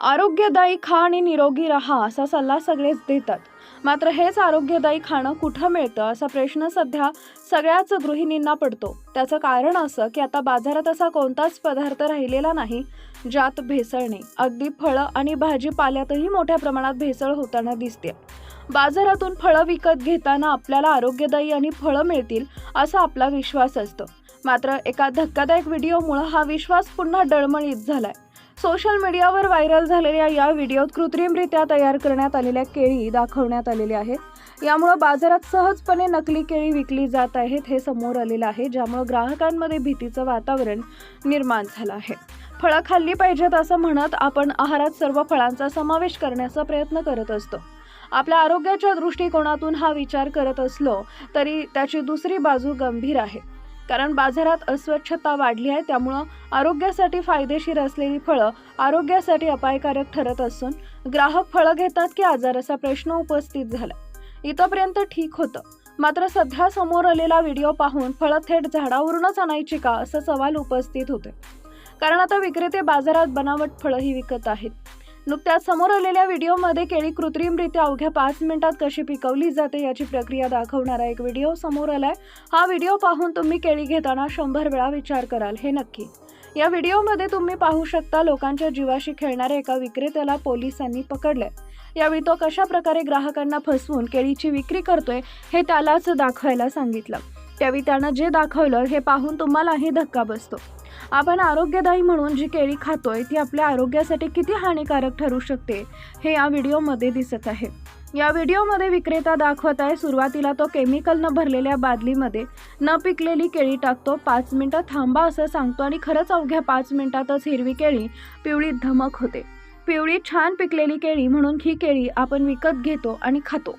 आरोग्यदायी खा आणि निरोगी राहा असा सल्ला सगळेच देतात. मात्र हेच आरोग्यदायी खाणं कुठं मिळतं असा प्रश्न सध्या सगळ्याच गृहिणींना पडतो. त्याचं कारण असं की आता बाजारात असा कोणताच पदार्थ राहिलेला नाही ज्यात भेसळ नाही अगदी फळं आणि भाजीपाल्यातही मोठ्या प्रमाणात भेसळ होताना दिसते. बाजारातून फळं विकत घेताना आपल्याला आरोग्यदायी आणि फळं मिळतील असा आपला विश्वास असतो. मात्र एका धक्कादायक व्हिडिओमुळं हा विश्वास पुन्हा डळमळीत झालाय. सोशल मीडियावर व्हायरल झालेल्या या व्हिडिओत कृत्रिमरित्या तयार करण्यात आलेल्या केळी दाखवण्यात आलेल्या आहेत. यामुळं बाजारात सहजपणे नकली केळी विकली जात आहेत हे समोर आलेलं आहे ज्यामुळं ग्राहकांमध्ये भीतीचं वातावरण निर्माण झालं आहे. फळं खाल्ली पाहिजेत असं म्हणत आपण आहारात सर्व फळांचा समावेश करण्याचा प्रयत्न करत असतो. आपल्या आरोग्याच्या दृष्टिकोनातून हा विचार करत असलो तरी त्याची दुसरी बाजू गंभीर आहे. कारण बाजारात अस्वच्छता वाढली आहे त्यामुळं आरोग्यासाठी फायदेशीर असलेली फळं आरोग्यासाठी अपायकारक ठरत असून ग्राहक फळं घेतात की आजार असा प्रश्न उपस्थित झाला. इथंपर्यंत ठीक होतं. मात्र सध्या समोर आलेला व्हिडिओ पाहून फळं थेट झाडावरूनच आणायची का असा सवाल उपस्थित होते कारण आता विक्रेते बाजारात बनावट फळंही विकत आहेत. नुकत्याच समोर आलेल्या व्हिडिओमध्ये केळी कृत्रिमरित्या अवघ्या पाच मिनिटात कशी पिकवली जाते याची प्रक्रिया दाखवणारा एक व्हिडिओ समोर आलाय. हा व्हिडिओ पाहून तुम्ही केळी घेताना शंभर वेळा विचार कराल हे नक्की. या व्हिडिओमध्ये तुम्ही पाहू शकता लोकांच्या जीवाशी खेळणाऱ्या एका विक्रेत्याला पोलिसांनी पकडले यावेळी तो कशा प्रकारे ग्राहकांना फसवून केळीची विक्री करतोय हे त्यालाच दाखवायला सांगितलं. त्यावेळी त्यानं जे दाखवलं हे पाहून तुम्हालाही धक्का बसतो. आपण आरोग्यदायी म्हणून जी केळी खातोय ती आपल्या आरोग्यासाठी किती हानिकारक ठरू शकते हे या व्हिडिओमध्ये दिसत आहे. या व्हिडिओमध्ये विक्रेता दाखवत आहे सुरुवातीला तो केमिकलनं भरलेल्या बादलीमध्ये न पिकलेली केळी टाकतो पाच मिनटं थांबा असं सांगतो आणि खरंच अवघ्या पाच मिनिटातच हिरवी केळी पिवळी धमक होते. पिवळी छान पिकलेली केळी म्हणून ही केळी आपण विकत घेतो आणि खातो.